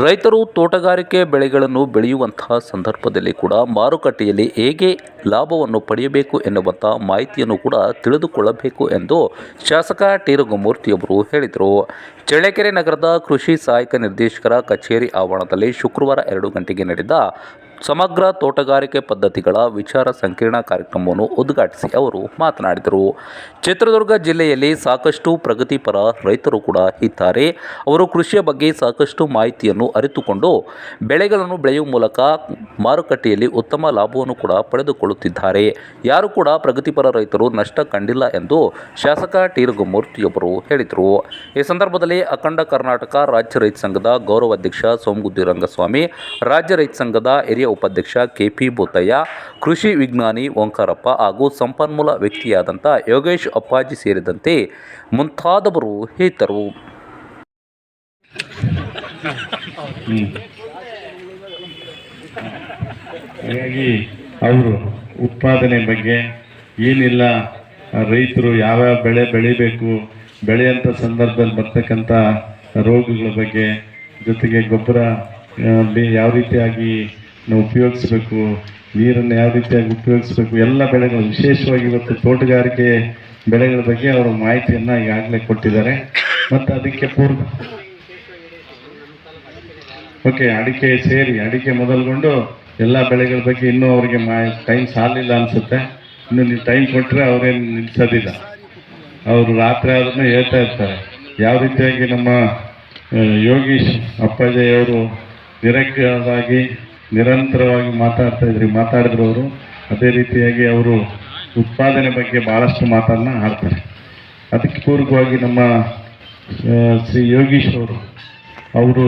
ರೈತರು ತೋಟಗಾರಿಕೆ ಬೆಳೆಗಳನ್ನು ಬೆಳೆಯುವಂತಹ ಸಂದರ್ಭದಲ್ಲಿ ಕೂಡ ಮಾರುಕಟ್ಟೆಯಲ್ಲಿ ಹೇಗೆ ಲಾಭವನ್ನು ಪಡೆಯಬೇಕು ಎನ್ನುವಂಥ ಮಾಹಿತಿಯನ್ನು ಕೂಡ ತಿಳಿದುಕೊಳ್ಳಬೇಕು ಎಂದು ಶಾಸಕ ಟಿ ರಘುಮೂರ್ತಿಯವರು ಹೇಳಿದರು. ಚಳ್ಳಕೆರೆ ನಗರದ ಕೃಷಿ ಸಹಾಯಕ ನಿರ್ದೇಶಕರ ಕಚೇರಿ ಆವರಣದಲ್ಲಿ ಶುಕ್ರವಾರ ಎರಡು ಗಂಟೆಗೆ ನಡೆದ ಸಮಗ್ರ ತೋಟಗಾರಿಕೆ ಪದ್ಧತಿಗಳ ವಿಚಾರ ಸಂಕಿರಣ ಕಾರ್ಯಕ್ರಮವನ್ನು ಉದ್ಘಾಟಿಸಿ ಅವರು ಮಾತನಾಡಿದರು. ಚಿತ್ರದುರ್ಗ ಜಿಲ್ಲೆಯಲ್ಲಿ ಸಾಕಷ್ಟು ಪ್ರಗತಿಪರ ರೈತರು ಕೂಡ ಇದ್ದಾರೆ. ಅವರು ಕೃಷಿಯ ಬಗ್ಗೆ ಸಾಕಷ್ಟು ಮಾಹಿತಿಯನ್ನು ಅರಿತುಕೊಂಡು ಬೆಳೆಗಳನ್ನು ಬೆಳೆಯುವ ಮೂಲಕ ಮಾರುಕಟ್ಟೆಯಲ್ಲಿ ಉತ್ತಮ ಲಾಭವನ್ನು ಕೂಡ ಪಡೆದುಕೊಳ್ಳುತ್ತಿದ್ದಾರೆ. ಯಾರು ಕೂಡ ಪ್ರಗತಿಪರ ರೈತರು ನಷ್ಟ ಕಂಡಿಲ್ಲ ಎಂದು ಶಾಸಕ ಟಿ ರಘುಮೂರ್ತಿಯೊಬ್ಬರು ಹೇಳಿದರು. ಈ ಸಂದರ್ಭದಲ್ಲಿ ಅಖಂಡ ಕರ್ನಾಟಕ ರಾಜ್ಯ ರೈತ ಸಂಘದ ಗೌರವಾಧ್ಯಕ್ಷ ಸೋಮಗುದ್ದಿ ರಂಗಸ್ವಾಮಿ ರಾಜ್ಯ ರೈತ ಸಂಘದ ಹಿರಿಯ ಉಪಾಧ್ಯಕ್ಷ ಕೆಪಿ ಬೋತಯ್ಯ ಕೃಷಿ ವಿಜ್ಞಾನಿ ಓಂಕಾರಪ್ಪ ಹಾಗೂ ಸಂಪನ್ಮೂಲ ವ್ಯಕ್ತಿಯಾದಂಥ ಯೋಗೇಶ್ ಅಪ್ಪಾಜಿ ಸೇರಿದಂತೆ ಮುಂತಾದವರು ಇದ್ದರು ಹಾಗಾಗಿ ಅವರು ಉತ್ಪಾದನೆ ಬಗ್ಗೆ ಏನಿಲ್ಲ, ರೈತರು ಯಾವ್ಯಾವ ಬೆಳೆ ಬೆಳಿಬೇಕು, ಬೆಳೆಯಂಥ ಸಂದರ್ಭದಲ್ಲಿ ಬರ್ತಕ್ಕಂಥ ರೋಗಗಳ ಬಗ್ಗೆ ಜೊತೆಗೆ ಗೊಬ್ಬರ ಯಾವ ರೀತಿಯಾಗಿ ನಾವು ಉಪಯೋಗಿಸ್ಬೇಕು, ನೀರನ್ನು ಯಾವ ರೀತಿಯಾಗಿ ಉಪಯೋಗಿಸ್ಬೇಕು, ಎಲ್ಲ ಬೆಳೆಗಳು ವಿಶೇಷವಾಗಿ ಇವತ್ತು ತೋಟಗಾರಿಕೆ ಬೆಳೆಗಳ ಬಗ್ಗೆ ಅವರು ಮಾಹಿತಿಯನ್ನು ಈಗಾಗಲೇ ಕೊಟ್ಟಿದ್ದಾರೆ. ಮತ್ತು ಅದಕ್ಕೆ ಪೂರ್ವ ಓಕೆ ಅಡಿಕೆ ಸೇರಿ, ಅಡಿಕೆ ಮೊದಲುಗೊಂಡು ಎಲ್ಲ ಬೆಳೆಗಳ ಬಗ್ಗೆ ಇನ್ನೂ ಅವರಿಗೆ ಮಾ ಟೈಮ್ ಸಾಲಿಲ್ಲ ಅನಿಸುತ್ತೆ. ಇನ್ನು ನೀವು ಟೈಮ್ ಕೊಟ್ಟರೆ ಅವರೇನು ನಿಲ್ಲಿಸೋದಿಲ್ಲ ಅವರು ರಾತ್ರಿ ಆದ್ರೂ ಹೇಳ್ತಾ ಇರ್ತಾರೆ. ಯಾವ ರೀತಿಯಾಗಿ ನಮ್ಮ ಯೋಗೀಶ್ ಅಪ್ಪಾಜಿ ಅವರು ನಿರಂತರವಾಗಿ ಮಾತಾಡ್ತಾ ಇದ್ರಿ, ಮಾತಾಡಿದ್ರು ಅವರು. ಅದೇ ರೀತಿಯಾಗಿ ಅವರು ಉತ್ಪಾದನೆ ಬಗ್ಗೆ ಭಾಳಷ್ಟು ಮಾತನ್ನ ಆಡ್ತಾರೆ. ಅದಕ್ಕೆ ಪೂರ್ವಕವಾಗಿ ನಮ್ಮ ಶ್ರೀ ಯೋಗೀಶ್ ಅವರು ಅವರು